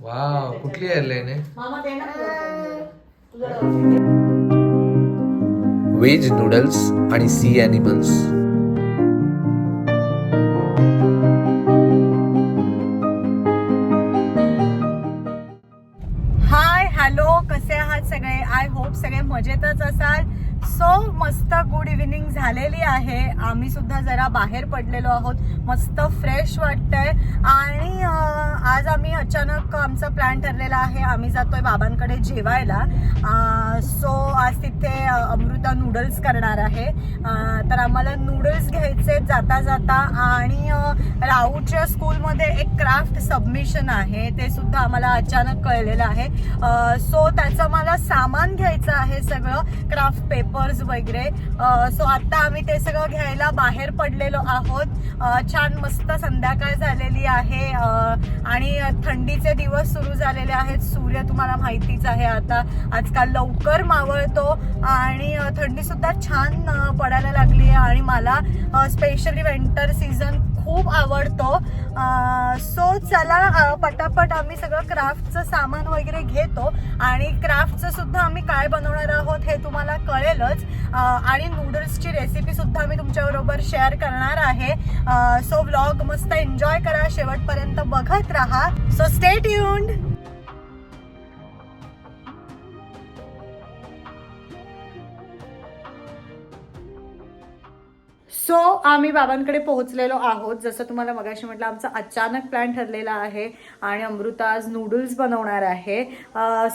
Wow कुठली airline आहे veg noodles आणि सी अॅनिमल्स हाय हॅलो कसे आहात सगळे? आय होप सगळे मजेतच असाल. सो मस्त गुड इव्हिनिंग झालेली आहे. आम्ही सुद्धा जरा बाहेर पडलेलो आहोत. मस्त फ्रेश वाटतंय. आणि आज आम्ही अचानक आमचा प्लॅन ठरलेला आहे. आम्ही जातोय बाबांकडे जेवायला. सो आज तिथे अमृता नूडल्स करणार आहे. तर आम्हाला नूडल्स घ्यायचे जाता जाता. आणि अं, राऊच्या स्कूलमध्ये एक क्राफ्ट सबमिशन आहे. ते सुद्धा आम्हाला अचानक कळलेलं आहे. सो त्याचं मला सामान घ्यायचं आहे सगळं. क्राफ्ट पेपर्स वगैरे. सो आता आम्ही ते सगळं घ्यायला बाहेर पडलेलो आहोत. छान मस्त संध्याकाळ झालेली आहे. आणि थंडीचे दिवस सुरू झालेले आहेत. सूर्य तुम्हाला माहितीच आहे आता. आजकाल लवकर मावळतो आणि थंडीसुद्धा थंडी सुद्धा छान पडायला लागली आहे. आणि मला स्पेशली विंटर सीझन खूप आवडतो. सो चला पटापट आम्ही सगळं क्राफ्टचं सामान वगैरे घेतो. आणि क्राफ्टचं सुद्धा आम्ही काय बनवणार आहोत हे तुम्हाला कळेलच. आणि नूडल्सची रेसिपी सुद्धा मी तुमच्याबरोबर शेअर करणार आहे. सो व्लॉग मस्त एन्जॉय करा. शेवटपर्यंत बघत राहा. सो स्टे ट्यून्ड सो आम्ही बाबांकडे पोहोचलेलो आहोत. जसं तुम्हाला मगाशी म्हटलं आमचा अचानक प्लॅन ठरलेला आहे आणि अमृता आज नूडल्स बनवणार आहे.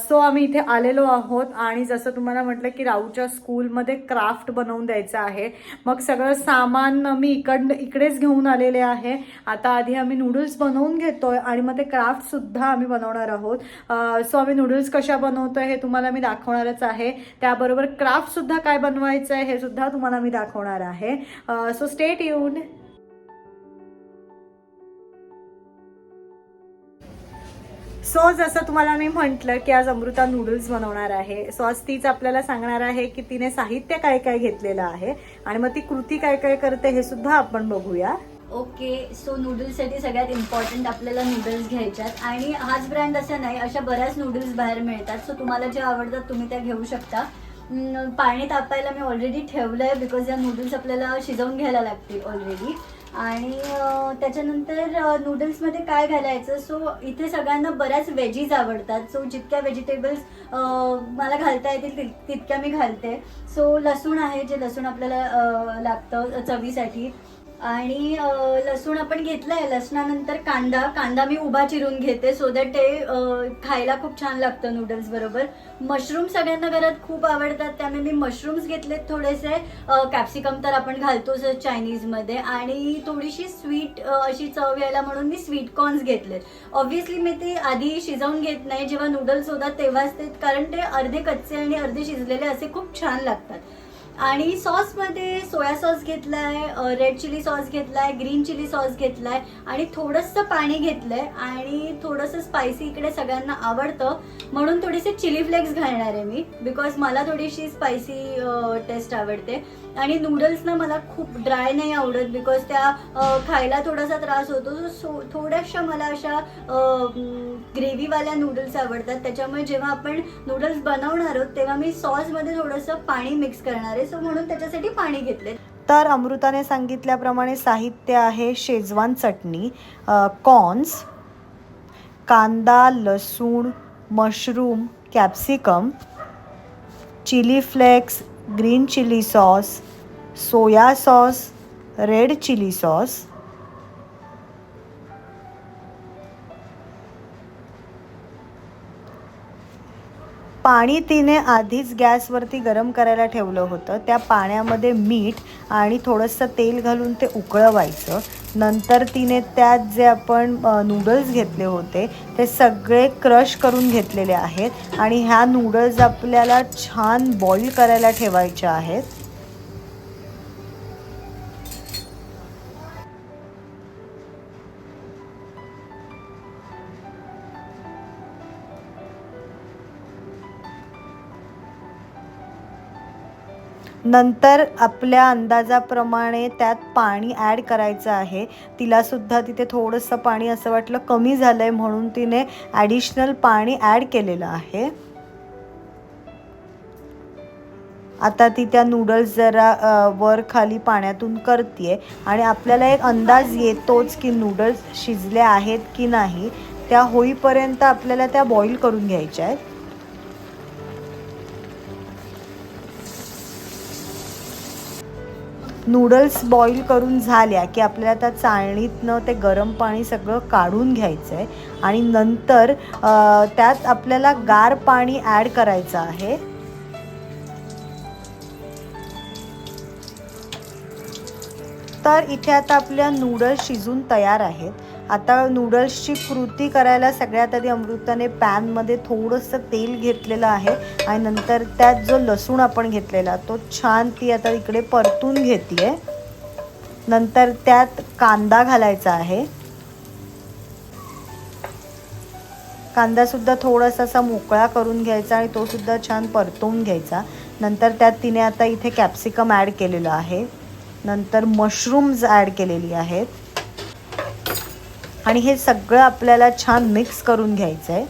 सो आम्ही इथे आलेलो आहोत आणि जसं तुम्हाला म्हटलं की राऊच्या स्कूलमध्ये क्राफ्ट बनवून द्यायचं आहे. मग सगळं सामान मी इकड इकडेच घेऊन आलेले आहे. आता आधी आम्ही नूडल्स बनवून घेतोय आणि मग ते क्राफ्टसुद्धा आम्ही बनवणार आहोत. सो आम्ही नूडल्स कशा बनवतो हे तुम्हाला मी दाखवणारच आहे. त्याबरोबर क्राफ्टसुद्धा काय बनवायचं आहे हे सुद्धा तुम्हाला मी दाखवणार आहे. सो स्टेट ट्यून सो जसं तुम्हाला मी म्हटलं की आज अमृता नूडल्स बनवणार आहे. सो आज तीच आपल्याला सांगणार आहे की तिने साहित्य काय काय घेतलेलं आहे आणि मग ती कृती काय काय करते हे सुद्धा आपण बघूया. ओके सो नूडल्ससाठी सगळ्यात इम्पॉर्टंट आपल्याला नूडल्स घ्यायच्यात. आणि हाच ब्रँड असा नाही अशा बऱ्याच नूडल्स बाहेर मिळतात. सो तुम्हाला जे आवडतात तुम्ही त्या घेऊ शकता. पाणी तापायला मी ऑलरेडी ठेवलं आहे बिकॉज या नूडल्स आपल्याला शिजवून घ्यायला लागतील ऑलरेडी आणि त्याच्यानंतर नूडल्समध्ये काय घालायचं? सो इथे सगळ्यांना बऱ्याच व्हेजीज आवडतात. सो जितक्या व्हेजिटेबल्स मला घालता येतील तित- तितक्या मी घालते. सो लसूण आहे जे लसूण आपल्याला लागतं चवीसाठी. आणि लसूण आपण घेतलंय. लसणानंतर कांदा. कांदा मी उभा चिरून घेते सो दॅट ते खायला खूप छान लागतं नूडल्स बरोबर. मशरूम सगळ्यांना घरात खूप आवडतात. त्यामुळे मी मशरूम्स घेतलेत थोडेसे. कॅप्सिकम तर आपण घालतोच चायनीजमध्ये आणि थोडीशी स्वीट अशी चव यायला म्हणून मी स्वीट कॉर्न्स घेतलेत. ऑब्व्हियसली मी ते आधी शिजवून घेत नाही. जेव्हा नूडल्स होतात तेव्हाच ते कारण ते अर्धे कच्चे आणि अर्धे शिजलेले असे खूप छान लागतात. आणि सॉसमध्ये सोया सॉस घेतलाय रेड चिली सॉस घेतलाय ग्रीन चिली सॉस घेतलाय आणि थोडंसं पाणी घेतलंय आणि थोडंसं स्पायसी इकडे सगळ्यांना आवडतं. म्हणून थोडेसे चिली फ्लेक्स घालणार आहे मी बिकॉज मला थोडीशी स्पायसी टेस्ट आवडते. आणि नूडल्सना मला खूप ड्राय नाही आवडत बिकॉज त्या खायला थोडासा त्रास होतो. सो थोड्याशा मला अशा ग्रेव्हीवाल्या नूडल्स आवडतात. त्याच्यामुळे जेव्हा आपण नूडल्स बनवणार आहोत तेव्हा मी सॉसमध्ये थोडंसं पाणी मिक्स करणार आहे. सो म्हणून त्याच्यासाठी पाणी घेतले. तर अमृताने सांगितल्याप्रमाणे साहित्य आहे शेजवान चटणी कॉर्न्स कांदा लसूण mushroom capsicum chilli flakes green chilli sauce soya sauce red chilli sauce पाणी तिने आधीच गॅसवरती गरम करायला ठेवलं होतं. त्या पाण्यामध्ये मीठ आणि थोडंसं तेल घालून ते उकळवायचं. नंतर तिने त्यात जे आपण नूडल्स घेतले होते ते सगळे क्रश करून घेतलेले आहेत. आणि ह्या नूडल्स आपल्याला छान बॉईल करायला ठेवायच्या आहेत. नंतर आपल्या अंदाजाप्रमाणे त्यात पाणी ॲड करायचं आहे. तिलासुद्धा तिथे थोडंसं पाणी असं वाटलं कमी झालं आहे म्हणून तिने ॲडिशनल पाणी ॲड केलेलं आहे. आता ती त्या नूडल्स जरा वर खाली पाण्यातून करते आणि आपल्याला एक अंदाज येतोच की नूडल्स शिजले आहेत की नाही. त्या होईपर्यंत आपल्याला त्या बॉईल करून घ्यायच्या आहेत. नूडल्स बॉईल करून झाल्या की आपल्याला त्या चाळणीतनं ते गरम पाणी सगळं काढून घ्यायचं आहे आणि नंतर त्यात आपल्याला गार पाणी ॲड करायचं आहे. तर इथे आता आपल्या नूडल्स शिजून तयार आहेत. आता नूडल्सची कृती करायला सगळ्यात आधी अमृताने पॅनमध्ये थोडंसं तेल घेतलेलं आहे आणि नंतर त्यात जो लसूण आपण घेतलेला तो छान ती आता इकडे परतून घेते नंतर त्यात कांदा घालायचा आहे. कांदासुद्धा थोडासा असा मोकळा करून घ्यायचा आणि तोसुद्धा छान परतवून घ्यायचा. नंतर त्यात तिने आता इथे कॅप्सिकम ॲड केलेलं आहे. नंतर मशरूम्स ॲड केलेली आहेत. आणि हे सगळं आपल्याला छान मिक्स करून घ्यायचं आहे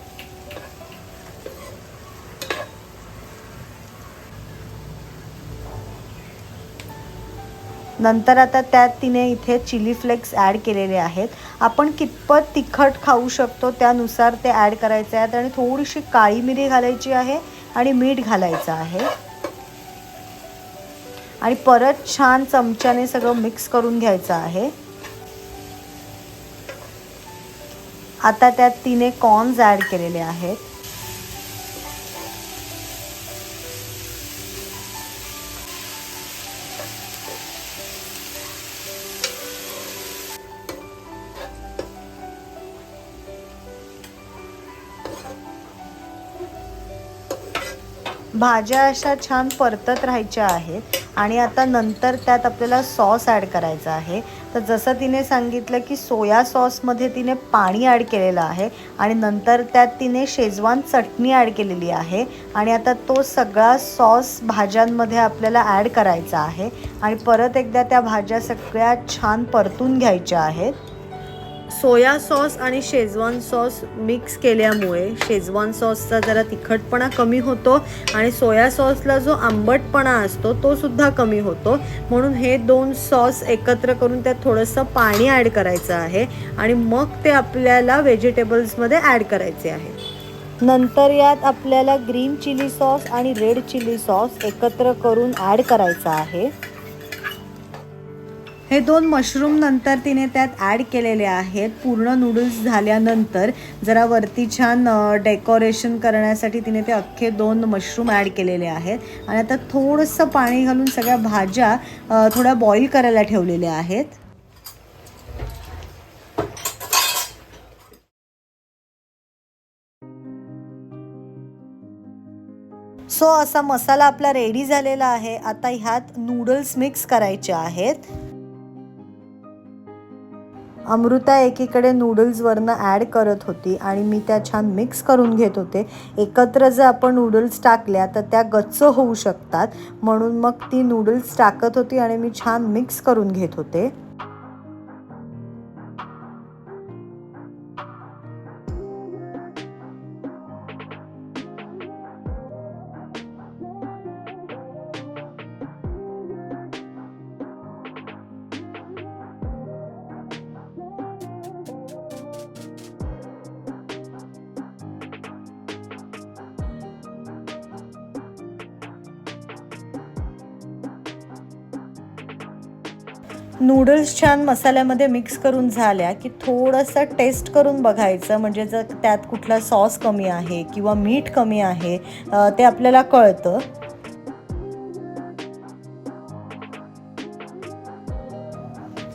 नंतर आता त्यात तिने इथे चिली फ्लेक्स ॲड केलेले आहेत. आपण कितपत तिखट खाऊ शकतो त्यानुसार ते ॲड करायचे आहेत. आणि थोडीशी काळी मिरी घालायची आहे आणि मीठ घालायचं आहे. आणि परत छान चमच्याने सगळं मिक्स करून घ्यायचं आहे. आता त्यात तिने कॉर्न्स ॲड केलेले आहेत. भाज्या अशा छान परतत राहायच्या आहेत आणि आता नंतर त्यात आपल्याला सॉस ॲड करायचा आहे. तर जसं तिने सांगितलं की सोया सॉसमध्ये तिने पाणी ॲड केलेलं आहे आणि नंतर त्यात तिने शेजवान चटणी ॲड केलेली आहे आणि आता तो सगळा सॉस भाज्यांमध्ये आपल्याला ॲड करायचा आहे आणि परत एकदा त्या भाज्या सगळ्या छान परतून घ्यायच्या आहेत. सोया सॉस आणि शेजवान सॉस मिक्स केल्यामुळे शेजवान सॉसचा जरा तिखटपणा कमी होतो आणि सोया सॉसला जो आंबटपणा असतो तो सुद्धा कमी होतो. म्हणून हे दोन सॉस एकत्र करून त्यात थोडंसं पाणी ॲड करायचं आहे आणि मग ते आपल्याला व्हेजिटेबल्समध्ये ॲड करायचे आहे. नंतर यात आपल्याला ग्रीन चिली सॉस आणि रेड चिली सॉस एकत्र करून ॲड करायचा आहे. हे दोन मशरूम नंतर तिने त्यात ॲड केलेले आहेत. पूर्ण नूडल्स झाल्यानंतर जरा वरती छान डेकोरेशन करण्यासाठी तिने ते अख्खे दोन मशरूम ॲड केलेले आहेत. आणि आता थोडंसं पाणी घालून सगळ्या भाज्या थोड्या बॉईल करायला ठेवलेल्या आहेत. सो असा मसाला आपला रेडी झालेला आहे. आता ह्यात नूडल्स मिक्स करायचे आहेत. अमृता एकीकडे नूडल्सवरनं ॲड करत होती आणि मी त्या छान मिक्स करून घेत होते. एकत्र जर आपण नूडल्स टाकल्या तर त्या गच्च होऊ शकतात. म्हणून मग ती नूडल्स टाकत होती आणि मी छान मिक्स करून घेत होते. नूडल्स छान मसाल्यामध्ये मिक्स करून झाल्या की थोडंसं टेस्ट करून बघायचं. म्हणजे जर त्यात कुठला सॉस कमी आहे किंवा मीठ कमी आहे ते आपल्याला कळतं.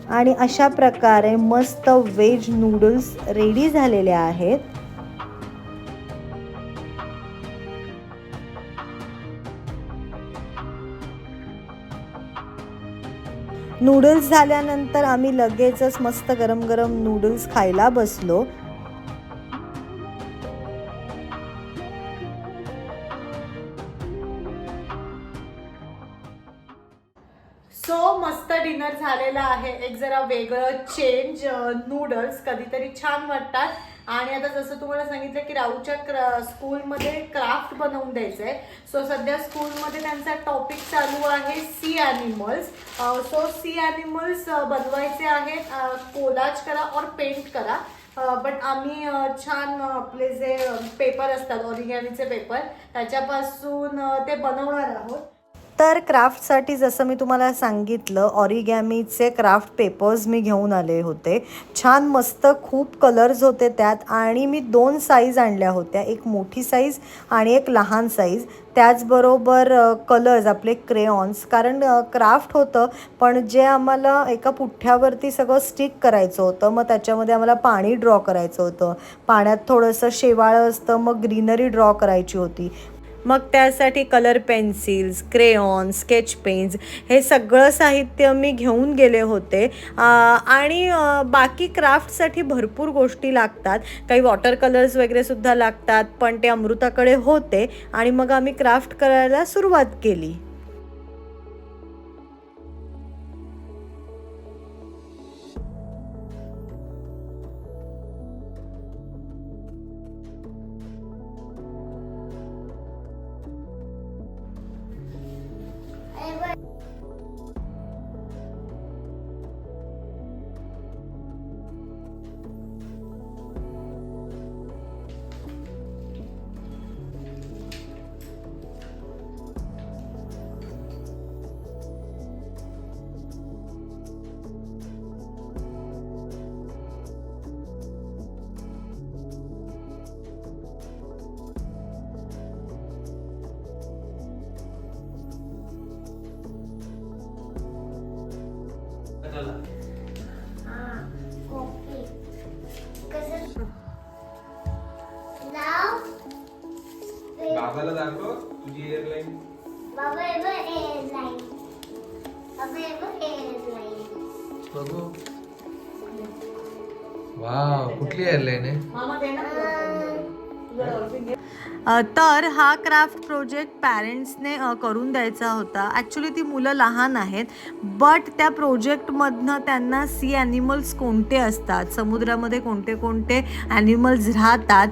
आणि अशा प्रकारे मस्त व्हेज नूडल्स रेडी झालेले आहेत. नूडल्स झाल्यानंतर आम्ही लगेचच मस्त गरम गरम नूडल्स खायला बसलो. सो मस्त डिनर झालेला आहे. एक जरा वेगळं चेंज नूडल्स कधीतरी छान वाटतात. आणि आता जसं तुम्हाला सांगितलं की राऊच्या क्रा स्कूलमध्ये क्राफ्ट बनवून द्यायचं आहे सो सध्या स्कूलमध्ये त्यांचा टॉपिक चालू आहे sea animals so sea animals बनवायचे आहेत. कोलाज करा और पेंट करा. बट आम्ही छान आपले जे पेपर असतात ऑरिगॅनीचे पेपर त्याच्यापासून ते बनवणार आहोत. तर क्राफ्टसाठी जसं मी तुम्हाला सांगितलं ऑरिगॅमीचे क्राफ्ट पेपर्स मी घेऊन आले होते. छान मस्त खूप कलर्स होते त्यात आणि मी दोन साईज आणल्या होत्या. एक मोठी साईज आणि एक लहान साईज त्याचबरोबर कलर्स आपले क्रेऑन्स कारण क्राफ्ट होतं पण जे आम्हाला एका पुठ्ठ्यावरती सगळं स्टिक करायचं होतं मग त्याच्यामध्ये आम्हाला पाणी ड्रॉ करायचं होतं. पाण्यात थोडंसं शेवाळं असतं मग ग्रीनरी ड्रॉ करायची होती. मग त्यासाठी colour pencils crayon sketch pens हे सगळं साहित्य मी घेऊन गेले होते. आणि बाकी क्राफ्टसाठी भरपूर गोष्टी लागतात. काही वॉटर कलर्स वगैरेसुद्धा लागतात पण ते अमृताकडे होते आणि मग आम्ही क्राफ्ट करायला सुरुवात केली. कुठली एअरलाईन आहे? तर हा क्राफ्ट प्रोजेक्ट पॅरेंट्सने करून द्यायचा होता. ॲक्च्युली ती मुलं लहान आहेत बट त्या प्रोजेक्टमधनं त्यांना सी ॲनिमल्स कोणते असतात? समुद्रामध्ये कोणते कोणते ॲनिमल्स राहतात?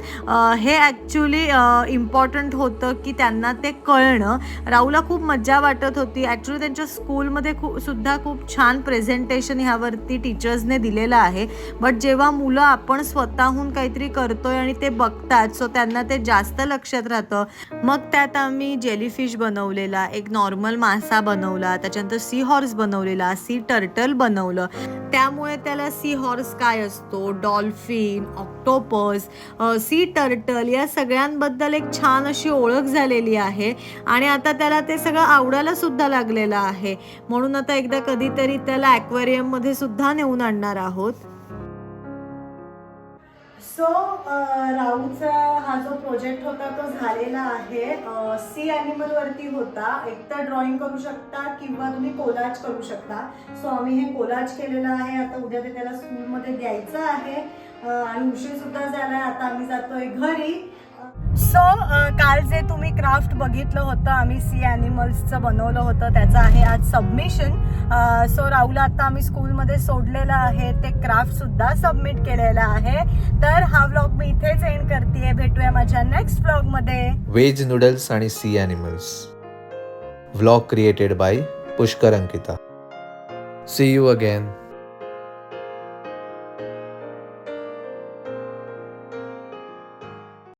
हे ॲक्च्युली इम्पॉर्टंट होतं की त्यांना ते कळणं. राहूला खूप मज्जा वाटत होती. ॲक्च्युली त्यांच्या स्कूलमध्ये खूप सुद्धा खूप छान प्रेझेंटेशन ह्यावरती टीचर्सने दिलेलं आहे. बट जेव्हा मुलं आपण स्वतःहून काहीतरी करतोय आणि ते बघतात सो त्यांना ते जास्त लक्षात राहतं. मग त्यात आम्ही जेलीफिश बनवलेला एक नॉर्मल मासा बनवला त्याच्यानंतर सी हॉर्स बनवलेला सी टर्टल बनवलं. त्यामुळे त्याला सी हॉर्स काय असतो? डॉल्फिन ऑक्टोपस सी टर्टल या सगळ्यांबद्दल एक छान अशी ओळख झालेली आहे. आणि आता त्याला ते सगळं आवडायला सुद्धा लागलेलं आहे. म्हणून आता एकदा कधीतरी त्याला ॲक्वेरियममध्ये सुद्धा नेऊन आणणार आहोत. सो uh, राहूचा हा जो प्रोजेक्ट होता तो झालेला आहे. सी ॲनिमल वरती होता. एक तर ड्रॉइंग करू शकता किंवा तुम्ही कोलाज करू शकता. सो आम्ही हे कोलाज केलेलं आहे. आता उद्या ते त्याला स्कूलमध्ये द्यायचं आहे. आणि उशीर सुद्धा झालाय. आता आम्ही जातोय घरी. सो काल जे तुम्ही क्राफ्ट बघितलं होतं आम्ही सी ॲनिमल्सचं बनवलं होतं त्याचं आहे आज सबमिशन सो राहुला आता आम्ही स्कूलमध्ये सोडलेलं आहे. ते क्राफ्टसुद्धा सबमिट केलेलं आहे. तर हा व्लॉग मी इथेच एंड करते भेटूया माझ्या नेक्स्ट व्लॉगमध्ये वेज नूडल्स आणि sea animals vlog created by Pushkar Ankita see you again